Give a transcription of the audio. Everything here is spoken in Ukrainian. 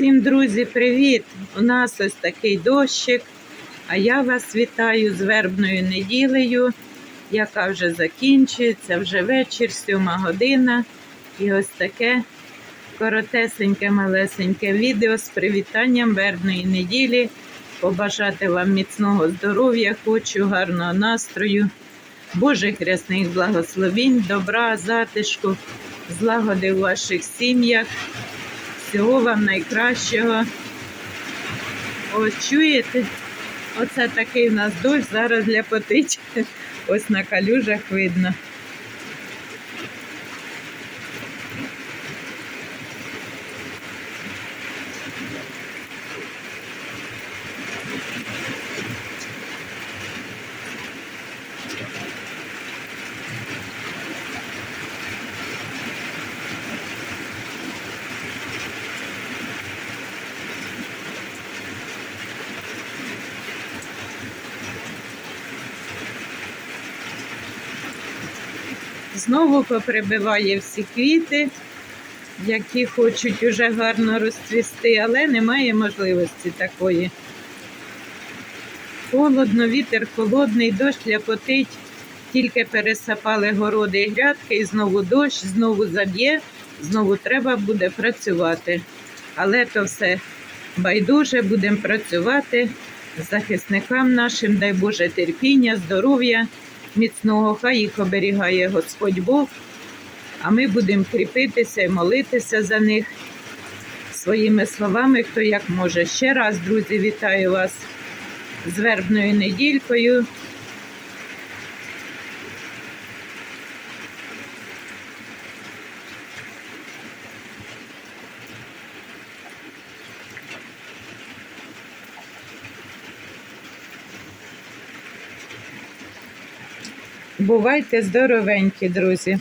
Всім, друзі, привіт! У нас ось такий дощик, а я вас вітаю з вербною неділею, яка вже закінчується, вже вечір, сьома година. І ось таке коротесеньке, малесеньке відео з привітанням вербної неділі. Побажати вам міцного здоров'я, хочу, гарного настрою, Божих рясних благословінь, добра, затишку, злагоди у ваших сім'ях. Всього вам найкращого. Ось чуєте? Оце такий в нас дощ, зараз ляпотить. Ось на калюжах видно. Знову поприбиває всі квіти, які хочуть уже гарно розцвісти, але немає можливості такої. Холодно, вітер холодний, дощ ляпотить, тільки пересапали городи і грядки, і знову дощ, знову заб'є, знову треба буде працювати. Але то все байдуже, будемо працювати захисникам нашим, дай Боже терпіння, здоров'я міцного, хай їх оберігає Господь Бог, а ми будемо кріпитися і молитися за них своїми словами, хто як може. Ще раз, друзі, вітаю вас з вербною недількою. Бувайте здоровенькі, друзі.